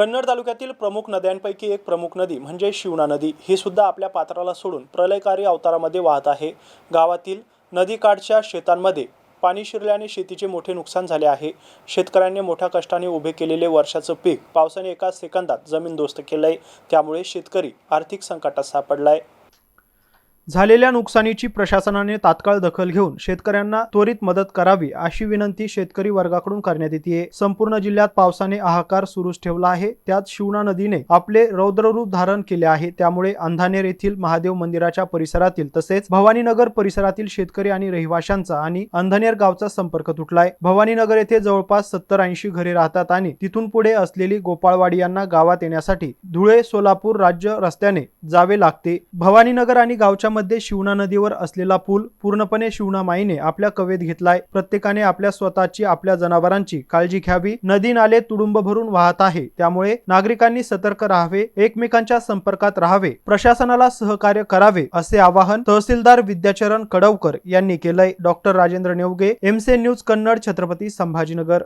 कन्नड तालुक्यातील प्रमुख नद्यांपैकी एक प्रमुख नदी म्हणजे शिवना नदी. ही सुद्धा आपल्या पात्राला सोडून प्रलयकारी अवतारामध्ये वाहत आहे. गावातील नदीकाठच्या शेतांमध्ये पाणी शिरल्याने शेतीचे मोठे नुकसान झाले आहे. शेतकऱ्यांनी मोठ्या कष्टाने उभे केलेले वर्षाचं पीक पावसाने एका सेकंदात जमीनदोस्त केलंय. त्यामुळे शेतकरी आर्थिक संकटात सापडलाय. झालेल्या नुकसानीची प्रशासनाने तात्काळ दखल घेऊन शेतकऱ्यांना त्वरित मदत करावी अशी विनंती शेतकरी वर्गाकडून करण्यात येते. संपूर्ण जिल्ह्यात पावसाने हाहाकार सुरूच ठेवला आहे. त्यात शिवना नदीने आपले रौद्ररूप धारण केले आहे. त्यामुळे अंधानेर येथील महादेव मंदिराच्या परिसरातील तसेच भवानीनगर परिसरातील शेतकरी आणि रहिवाशांचा आणि अंधानेर गावचा संपर्क तुटलाय. भवानीनगर येथे जवळपास सत्तर ऐंशी घरे राहतात आणि तिथून पुढे असलेली गोपाळवाडी यांना गावात येण्यासाठी धुळे सोलापूर राज्य रस्त्याने जावे लागते. भवानीनगर आणि गावच्या मध्ये शिवना नदीवर असलेला पूल पूर्णपणे शिवना माईने आपल्या कवेत घेतलाय. प्रत्येकाने आपल्या स्वतःची आपल्या जनावरांची काळजी घ्यावी. नदी नाले तुडुंब भरून वाहत आहे. त्यामुळे नागरिकांनी सतर्क राहावे एकमेकांच्या संपर्कात राहावे प्रशासनाला सहकार्य करावे असे आवाहन तहसीलदार विद्याचरण कडवकर यांनी केलंय. डॉक्टर राजेंद्र नेवगे एमसे न्यूज कन्नड छत्रपती संभाजीनगर.